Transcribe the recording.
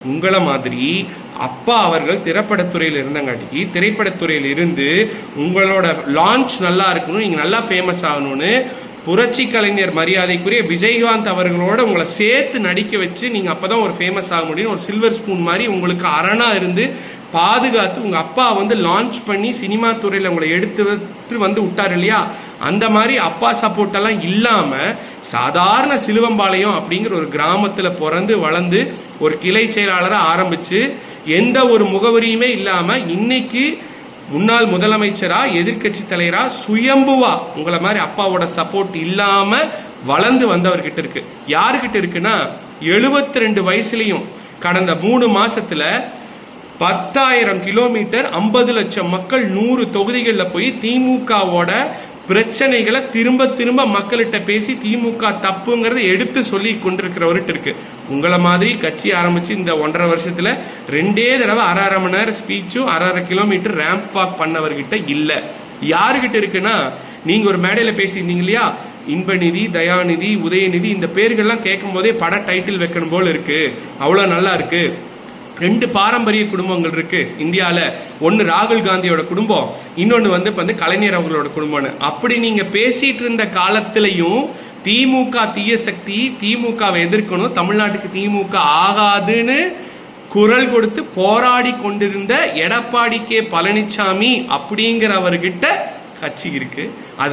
உங்களை மாதிரி அப்பா அவர்கள் திரைப்படத்துறையில் இருந்தங்காட்டிக்கு திரைப்படத்துறையில் இருந்து உங்களோட லான்ச் நல்லா இருக்கணும் நீங்கள் நல்லா ஃபேமஸ் ஆகணும்னு புரட்சி கலைஞர் மரியாதைக்குரிய விஜயகாந்த் அவர்களோட உங்களை சேர்த்து நடிக்க வச்சு நீங்கள் அப்போ தான் ஒரு ஃபேமஸ் ஆக முடியும் ஒரு சில்வர் ஸ்பூன் மாதிரி உங்களுக்கு அரணாக இருந்து பாதுகாத்து உங்கள் அப்பா வந்து லான்ச் பண்ணி சினிமா துறையில் உங்களை எடுத்து வந்து வந்து விட்டார் இல்லையா? அந்த மாதிரி அப்பா சப்போர்ட் எல்லாம் சாதாரண சிலுவம்பாளையம் அப்படிங்கிற ஒரு கிராமத்தில் பிறந்து வளர்ந்து ஒரு கிளை செயலாளராக ஆரம்பித்து எந்த ஒரு முகவரியுமே இல்லாமல் இன்னைக்கு முன்னாள் முதலமைச்சரா எதிர்க்கட்சி தலைவரா சுயம்புவா உங்களை மாதிரி அப்பாவோட சப்போர்ட் இல்லாம வளர்ந்து வந்தவர்கிட்ட இருக்கு. யாருக்கிட்ட இருக்குன்னா 72 ரெண்டு வயசுலையும் கடந்த மூணு மாசத்துல பத்தாயிரம் கிலோமீட்டர் ஐம்பது லட்சம் மக்கள் நூறு தொகுதிகளில் போய் திமுகவோட பிரச்சனைகளை திரும்ப திரும்ப மக்கள்கிட்ட பேசி திமுக தப்புங்கிறத எடுத்து சொல்லி கொண்டிருக்கிறவர்கிட்ட இருக்கு. உங்களை மாதிரி கட்சி ஆரம்பிச்சு இந்த ஒன்றரை வருஷத்துல ரெண்டே தடவை அரை அரை மணி நேரம் ஸ்பீச்சும் அரை அரை கிலோமீட்டர் ரேம்ப் வாக் பண்ணவர்கிட்ட இல்லை. யாருகிட்ட இருக்குன்னா நீங்க ஒரு மேடையில பேசியிருந்தீங்க இல்லையா? இன்பநிதி தயாநிதி உதயநிதி இந்த பேர்கள்லாம் கேட்கும் போதே பட டைட்டில் வைக்கணும் போல இருக்கு. அவ்வளோ நல்லா இருக்கு. ரெண்டு பாரம்பரிய குடும்பங்கள் இருக்கு. இந்தியாவில் ஒன்று ராகுல் காந்தியோட குடும்பம் இன்னொன்று வந்து இப்போ வந்து கலைஞர் அவங்களோட குடும்பம்னு. அப்படி நீங்க பேசிட்டு இருந்த காலத்திலையும் திமுக தீய சக்தி திமுகவை எதிர்க்கணும் தமிழ்நாட்டுக்கு திமுக ஆகாதுன்னு குரல் கொடுத்து போராடி கொண்டிருந்த எடப்பாடி கே பழனிசாமி அப்படிங்கிறவர்கிட்ட கட்சி இருக்கு. அது